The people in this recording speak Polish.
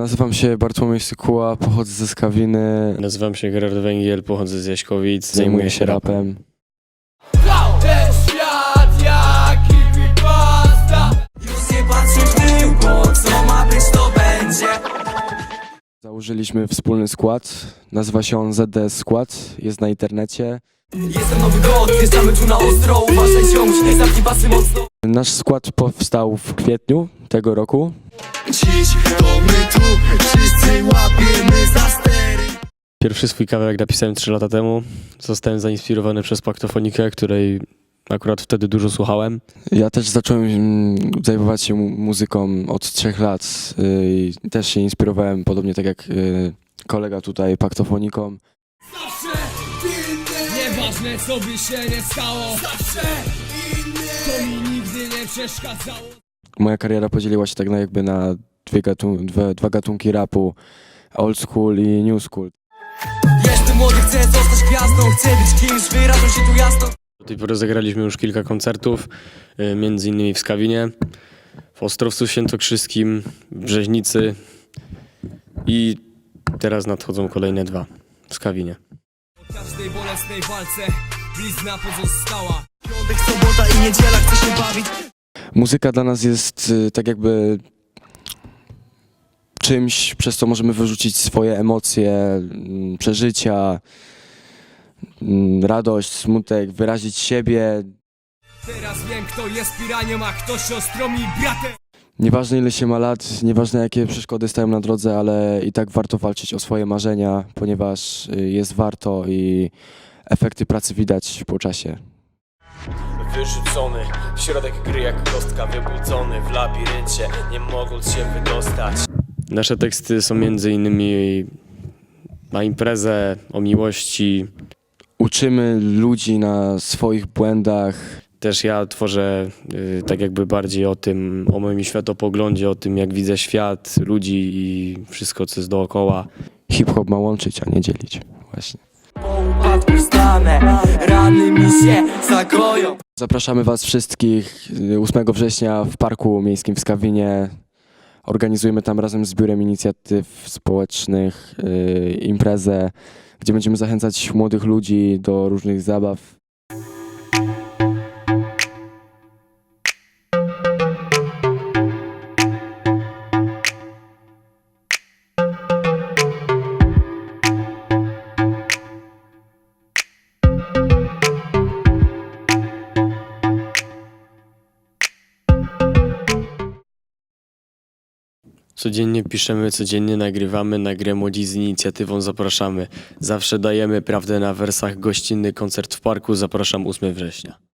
Nazywam się Bartłomiej Sykuła, pochodzę ze Skawiny, Nazywam się Gerard Węgiel, pochodzę z Jaśkowic, zajmuję się rapem. Założyliśmy wspólny skład, nazywa się on ZDS Skład, jest na internecie. Jestem nowy god, wjeżdżamy tu na ostro Uważaj ziomuś, zamknij pasy mocno Nasz skład powstał w kwietniu tego roku. Dziś to my tu, wszyscy łapiemy za stery Pierwszy swój kawałek napisałem 3 lata temu. Zostałem zainspirowany przez Paktofonikę, której akurat wtedy dużo słuchałem. Ja też zacząłem mm, zajmować się mu- muzyką od trzech lat y, i też się inspirowałem, podobnie tak jak y, kolega tutaj, paktofoniką. Nieważne co by się nie stało. Zawsze inny. To mi nigdy nie przeszkadzało. Moja kariera podzieliła się tak na jakby na dwie gatun- dwa, dwa gatunki rapu, old school i new school. Jestem młody, chcę zostać gwiazdą Chcę być kimś, wyrażam się tu jasno. Do tej pory zagraliśmy już kilka koncertów, y, między innymi w Skawinie, w Ostrowcu Świętokrzyskim, w Brzeźnicy i teraz nadchodzą kolejne dwa w Skawinie. Bolesnej walce. Blizna pozostała. Piątek, sobota i niedziela, chcę się bawić. Muzyka dla nas jest y, tak jakby czymś, przez co możemy wyrzucić swoje emocje, mm, przeżycia, mm, radość, smutek, wyrazić siebie. Teraz wiem kto jest piraniem, a kto siostrą i bratem. Nieważne ile się ma lat, nieważne jakie przeszkody stają na drodze, ale i tak warto walczyć o swoje marzenia, ponieważ y, jest warto i efekty pracy widać po czasie. Wyrzucony w środek gry jak kostka Wybudzony w labiryncie Nie mogąc się wydostać Nasze teksty są między innymi na imprezę, o miłości. Uczymy ludzi na swoich błędach, Też ja tworzę y, tak jakby bardziej o tym, o moim światopoglądzie, o tym jak widzę świat, ludzi i wszystko co jest dookoła. hip-hop ma łączyć, a nie dzielić. Właśnie. Rany mi się zagoją Zapraszamy Was wszystkich y, 8 września w Parku Miejskim w Skawinie. Organizujemy tam razem z Biurem Inicjatyw Społecznych y, imprezę, gdzie będziemy zachęcać młodych ludzi do różnych zabaw. Codziennie piszemy, codziennie nagrywamy, na grę Młodzi z inicjatywą zapraszamy. Zawsze dajemy prawdę na wersach, gościnny koncert w parku, zapraszam 8 września.